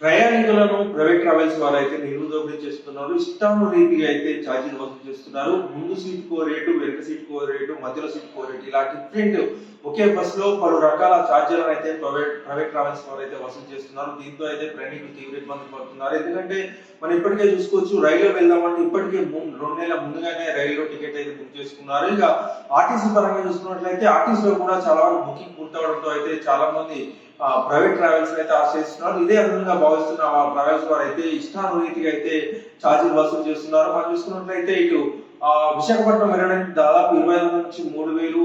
ప్రయాణికులను private travels వారు అయితే నిరుదోపిడీ చేస్తున్నారు. ఇష్టాను రీతిగా అయితే ఛార్జీలు వసూలు చేస్తున్నారు. ముందు సీట్ కో రేటు వెనక సీట్ కో రేటు మధ్యలో సీట్ కో రేటు ఇలా డిఫరెంట్ ఒకే బస్లో పలు రకాల ఛార్జీలను అయితే ప్రైవేట్ ప్రైవేట్ ట్రావెల్స్ వారు అయితే వసూలు చేస్తున్నారు. దీంతో అయితే ప్రయాణికులు తీవ్ర ఇబ్బంది పడుతున్నారు. ఎందుకంటే మనం ఇప్పటికే చూసుకోవచ్చు రైల్లో వెళ్దామంటే ఇప్పటికే ము- రెండు నెలల ముందుగానే రైల్లో టికెట్ అయితే బుక్ చేసుకున్నారు. ఇక ఆర్టీసీ పరంగా చూసుకున్నట్లయితే ఆర్టీసీలో కూడా చాలా వరకు బుకింగ్ పూర్తవడంతో అయితే చాలా మంది ప్రైవేట్ ట్రావెల్స్ అయితే ఆశ్రయిస్తున్నారు ఇదే విధంగా భావిస్తున్న ఆ ట్రావెల్స్ వారు అయితే ఇష్టానురీతిగా అయితే ఛార్జీలు వసూలు చేస్తున్నారు. మనం చూసుకున్నట్లయితే ఇటు ఆ, విశాఖపట్నం వెళ్ళడానికి దాదాపు ఇరవై ఐదు నుంచి మూడు వేలు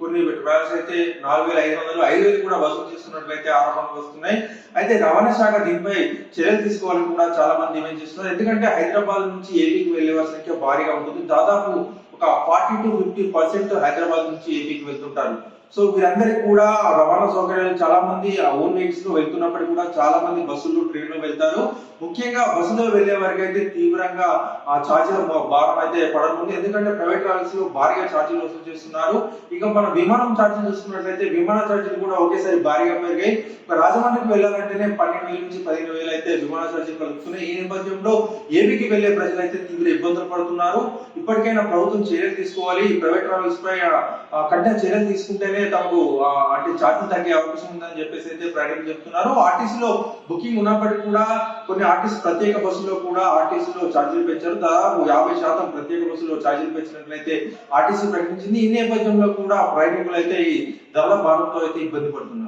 కొన్ని ట్రావెల్స్ అయితే నాలుగు వేల ఐదు వందలు ఐదు వేలు కూడా వసూలు చేస్తున్నట్లయితే ఆరోపణలు వస్తున్నాయి. అయితే రవాణా శాఖ దీనిపై చర్యలు తీసుకోవాలని కూడా చాలా మంది డిమాండ్ చేస్తున్నారు. ఎందుకంటే హైదరాబాద్ నుంచి ఏపీకి వెళ్ళే వారి సంఖ్య భారీగా ఉంటుంది. దాదాపు forty to fifty percent Hyderabad నుంచి ఏపీకి వెళ్తుంటారు. సో వీరందరికీ కూడా రవాణా సౌకర్యాలు చాలా మంది ఓన్ వెహికల్స్లో వెళ్తున్నప్పటికీ కూడా చాలా మంది బస్సులు ట్రైన్లో వెళ్తారు. ముఖ్యంగా బస్సులో వెళ్ళే వారికి అయితే తీవ్రంగా ఆ ఛార్జీల భారం అయితే పడనుంది. ఎందుకంటే ప్రైవేట్ ట్రావెల్స్లో భారీగా ఛార్జీలు వసూలు చేస్తున్నారు. ఇక మన విమానం ఛార్జీలు చూసుకున్నట్లయితే విమాన ఛార్జీలు కూడా ఒకేసారి భారీగా పెరిగాయి. ఒక రాజమండ్రికి వెళ్ళాలంటేనే పన్నెండు వేల నుంచి పదిహేను వేలు అయితే విమాన ఛార్జీలు కలుగుతున్నాయి. ఈ నేపథ్యంలో ఏపీకి వెళ్ళే ప్రజలు అయితే తీవ్ర ఇబ్బందులు పడుతున్నారు. ఇప్పటికైనా ప్రభుత్వం చర్యలు తీసుకోవాలి. ప్రైవేట్ ట్రావెల్స్ పై కఠిన చర్యలు తీసుకుంటేనే తమకు అంటే ఛార్జీలు తగ్గే అవకాశం ఉందని చెప్పేసి అయితే ప్రయాణికులు చెప్తున్నారు. ఆర్టీసీలో బుకింగ్ ఉన్నప్పటికీ కూడా కొన్ని ఆర్టీసీ ప్రత్యేక బస్సులో కూడా ఆర్టీసీలో ఛార్జీలు పెంచారు. దాదాపు యాభై శాతం ప్రత్యేక బస్సులో ఛార్జీలు పెంచినట్లయితే ఆర్టీసీ ప్రకటించింది. ఈ నేపథ్యంలో కూడా ప్రయాణికులు అయితే ఈ ధరల భారంతో అయితే ఇబ్బంది పడుతున్నారు.